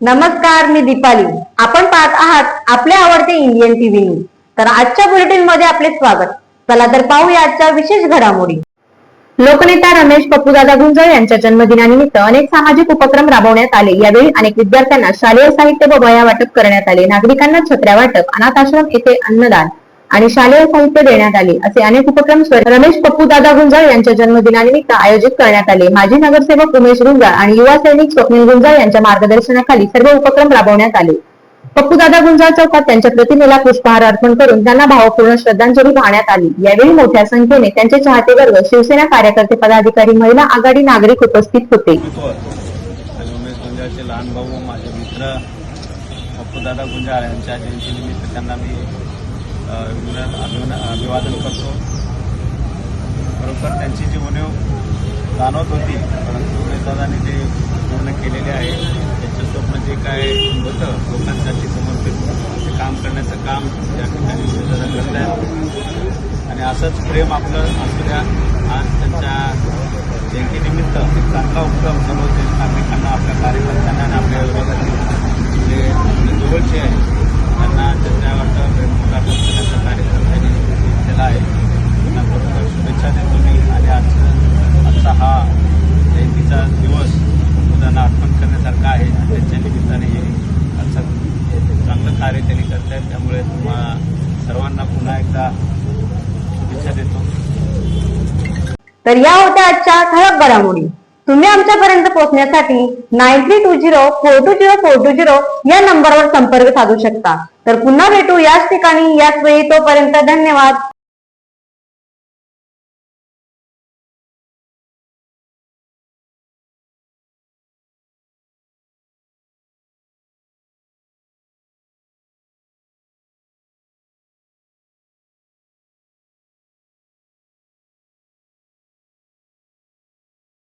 नमस्कार मी दीपाली. आपण पाहत आहात आपले आवडते इंडियन टीव्ही न्यूज तर आजच्या बुलेटिनमध्ये आपले स्वागत. चला तर पाहूया आजच्या विशेष घडामोडी. लोकनेता रमेश पप्पूदादा गुंजळ यांच्या जन्मदिनानिमित्त अनेक सामाजिक उपक्रम राबवण्यात आले. यावेळी अनेक विद्यार्थ्यांना शालेय साहित्य व वया वाटप करण्यात आले. नागरिकांना छत्र्या वाटप अनाथाश्रम येथे अन्नदान आणि शालेय साहित्य देण्यात आले असे अनेक उपक्रम रमेश रमेश पप्पूदादा गुंजाळ यांच्या जन्मदिनानिमित्त आयोजित करण्यात आले. माजी नगरसेवक उमेश गुंजाळ आणि युवा सैनिक स्वप्नील गुंजाळ यांच्या मार्गदर्शनाखाली सर्व उपक्रम राबवण्यात आले. पप्पूदादा गुंजाळ चौकात त्यांच्या प्रतिमेला पुष्पहार अर्पण करून त्यांना भावपूर्ण श्रद्धांजली वाहण्यात आली. यावेळी मोठ्या संख्येने त्यांचे चाहते वर्ग शिवसेना कार्यकर्ते पदाधिकारी महिला आघाडी नागरिक उपस्थित होते. लहान भाऊ माझे मित्र पप्पूदादा गुंजाळ यांच्या जयंतीनिमित्त त्यांना मी अ, अभिवादन करतो. खरोखर त्यांची जी उणीव जाणवत होती परंतु उमेशदादांनी ते पूर्ण केलेले आहे त्यांचं स्वप्न जे काय होतं लोकांसाठी समर्पित ते काम करण्याचं काम या ठिकाणी उमेशदादा करत आहेत आणि असंच प्रेम आपलं असू द्या आज त्यांच्या जयंतीनिमित्त एक चांगला उपक्रम सर्व नागरिकांना आपल्या कार्यकर्त्यांना आणि आपल्या विरोधातील जे आपले जवळचे आहे त्यांना त्यांच्या वाटतं प्रेमपूर्ण करण्याचा कार्यक्रम त्यांनी केला आहे त्यांना खरोखर शुभेच्छा देतो मी आणि आज आजचा हा जयंतीचा दिवस मुलांना अर्पण करण्यासारखा आहे आणि त्यांच्या निमित्ताने हे असं चांगलं कार्य त्यांनी करत आहेत त्यामुळे तुम्हा सर्वांना पुन्हा एकदा शुभेच्छा देतो. तर या होत्या आजच्या ठळक घडामोडी. तुम्ही आमच्यापर्यंत पोहोचण्यासाठी nine three two zero four two zero four two zero या नंबरवर संपर्क साधू शकता. तर पुन्हा भेटू याच ठिकाणी याच वेळी तोपर्यंत धन्यवाद.